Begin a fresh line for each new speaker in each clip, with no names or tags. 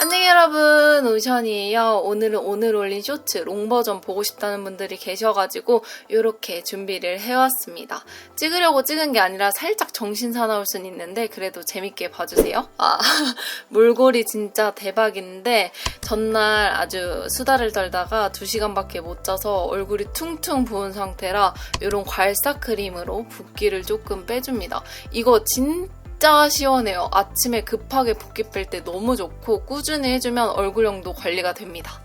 안녕 여러분 오션이에요. 오늘은 오늘 올린 쇼츠 롱버전 보고 싶다는 분들이 계셔가지고 이렇게 준비를 해왔습니다. 찍으려고 찍은 게 아니라 살짝 정신 사나울 순 있는데 그래도 재밌게 봐주세요. 아 몰골이 진짜 대박인데 전날 아주 수다를 떨다가 2시간밖에 못 자서 얼굴이 퉁퉁 부은 상태라 이런 괄사 크림으로 붓기를 조금 빼줍니다. 이거 진짜 진짜 시원해요. 아침에 급하게 붓기 뺄때 너무 좋고 꾸준히 해주면 얼굴형도 관리가 됩니다.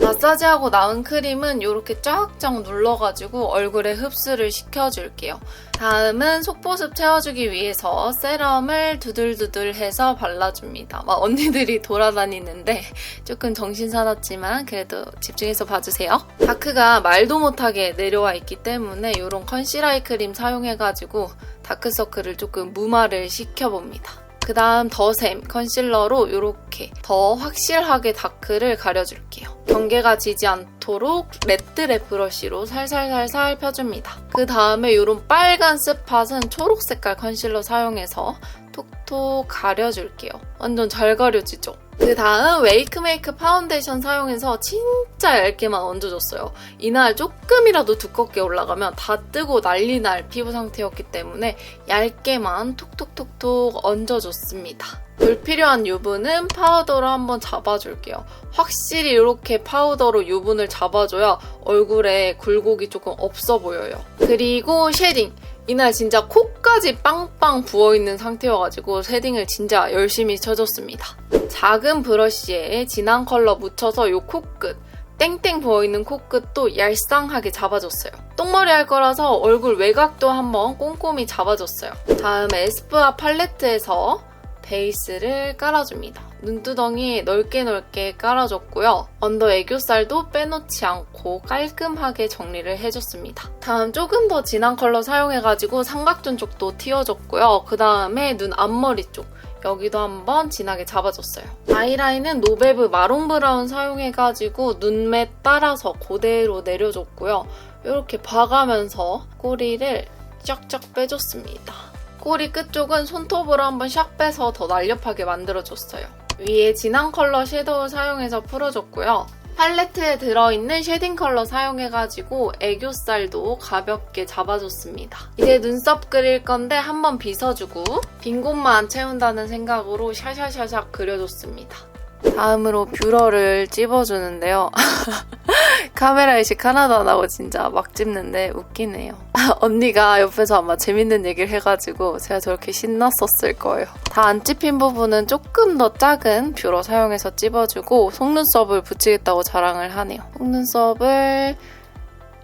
마사지하고 나은 크림은 이렇게 쫙쫙 눌러가지고 얼굴에 흡수를 시켜줄게요. 다음은 속보습 채워주기 위해서 세럼을 두들두들 해서 발라줍니다. 막 언니들이 돌아다니는데 조금 정신 사납지만 그래도 집중해서 봐주세요. 다크가 말도 못하게 내려와 있기 때문에 이런 컨실아이 크림 사용해가지고 다크서클을 조금 무마를 시켜봅니다. 그 다음 더샘 컨실러로 이렇게 더 확실하게 다크를 가려줄게요. 경계가 지지 않도록 레드 랩 브러쉬로 살살살살 펴줍니다. 그 다음에 이런 빨간 스팟은 초록 색깔 컨실러 사용해서 톡톡 가려줄게요. 완전 잘 가려지죠? 그 다음 웨이크메이크 파운데이션 사용해서 진짜 얇게만 얹어줬어요. 이날 조금이라도 두껍게 올라가면 다 뜨고 난리 날 피부 상태였기 때문에 얇게만 톡톡톡톡 얹어줬습니다. 불필요한 유분은 파우더로 한번 잡아줄게요. 확실히 이렇게 파우더로 유분을 잡아줘야 얼굴에 굴곡이 조금 없어 보여요. 그리고 쉐딩. 이날 진짜 코까지 빵빵 부어있는 상태여가지고 쉐딩을 진짜 열심히 쳐줬습니다. 작은 브러쉬에 진한 컬러 묻혀서 요 코끝 땡땡 부어있는 코끝도 얄쌍하게 잡아줬어요. 똥머리 할 거라서 얼굴 외곽도 한번 꼼꼼히 잡아줬어요. 다음에 에스쁘아 팔레트에서 베이스를 깔아줍니다. 눈두덩이 넓게 넓게 깔아줬고요. 언더 애교살도 빼놓지 않고 깔끔하게 정리를 해줬습니다. 다음 조금 더 진한 컬러 사용해가지고 삼각존 쪽도 튀어줬고요. 그 다음에 눈 앞머리 쪽 여기도 한번 진하게 잡아줬어요. 아이라인은 노베브 마론 브라운 사용해가지고 눈매 따라서 그대로 내려줬고요. 이렇게 봐가면서 꼬리를 쫙쫙 빼줬습니다. 꼬리 끝쪽은 손톱으로 한번 샥 빼서 더 날렵하게 만들어줬어요. 위에 진한 컬러 섀도우 사용해서 풀어줬고요. 팔레트에 들어있는 쉐딩 컬러 사용해가지고 애교살도 가볍게 잡아줬습니다. 이제 눈썹 그릴 건데 한번 빗어주고 빈 곳만 채운다는 생각으로 샤샤샤샥 그려줬습니다. 다음으로 뷰러를 찝어주는데요. 카메라 의식 하나도 안 하고 진짜 막 찝는데 웃기네요. 언니가 옆에서 아마 재밌는 얘기를 해가지고 제가 저렇게 신났었을 거예요. 다 안 찝힌 부분은 조금 더 작은 뷰러 사용해서 찝어주고 속눈썹을 붙이겠다고 자랑을 하네요. 속눈썹을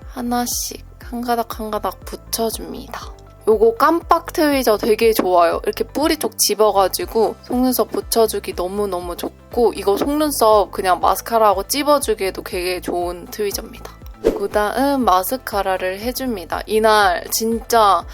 하나씩 한 가닥 한 가닥 붙여줍니다. 요거 깜빡 트위저 되게 좋아요. 이렇게 뿌리 쪽 집어가지고 속눈썹 붙여주기 너무너무 좋고 이거 속눈썹 그냥 마스카라하고 찝어주기에도 되게 좋은 트위저입니다. 그 다음 마스카라를 해줍니다. 이날 진짜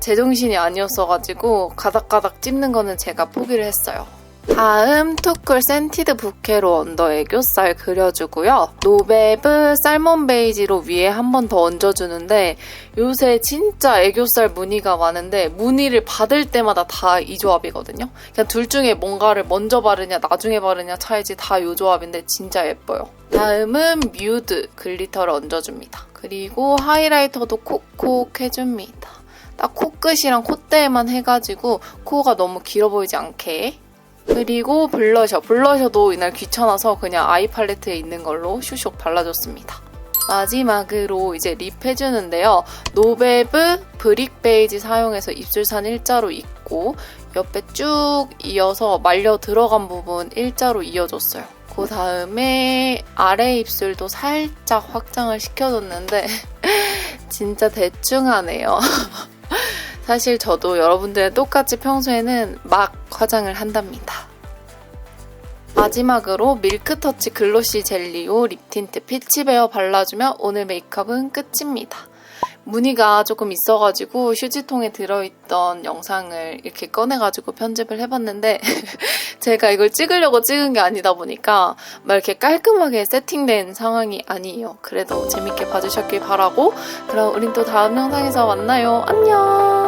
제정신이 아니었어가지고 가닥가닥 찝는 거는 제가 포기를 했어요. 다음 투쿨 센티드 부케로 언더 애교살 그려주고요. 노베브 살몬 베이지로 위에 한 번 더 얹어주는데 요새 진짜 애교살 무늬가 많은데 무늬를 받을 때마다 다 이 조합이거든요. 그냥 둘 중에 뭔가를 먼저 바르냐 나중에 바르냐 차이지 다이 조합인데 진짜 예뻐요. 다음은 뮤드 글리터를 얹어줍니다. 그리고 하이라이터도 콕콕 해줍니다. 딱 코끝이랑 콧대에만 해가지고 코가 너무 길어 보이지 않게 그리고 블러셔. 블러셔도 이날 귀찮아서 그냥 아이 팔레트에 있는 걸로 슈슉 발라줬습니다. 마지막으로 이제 립 해주는데요. 노베브 브릭 베이지 사용해서 입술산 일자로 입고 옆에 쭉 이어서 말려 들어간 부분 일자로 이어줬어요. 그 다음에 아래 입술도 살짝 확장을 시켜줬는데 진짜 대충 하네요. 사실 저도 여러분들 똑같이 평소에는 막 화장을 한답니다. 마지막으로 밀크터치 글로시 젤리오 립틴트 피치베어 발라주면 오늘 메이크업은 끝입니다. 무늬가 조금 있어가지고 휴지통에 들어있던 영상을 이렇게 꺼내가지고 편집을 해봤는데 제가 이걸 찍으려고 찍은 게 아니다 보니까 막 이렇게 깔끔하게 세팅된 상황이 아니에요. 그래도 재밌게 봐주셨길 바라고 그럼 우린 또 다음 영상에서 만나요. 안녕!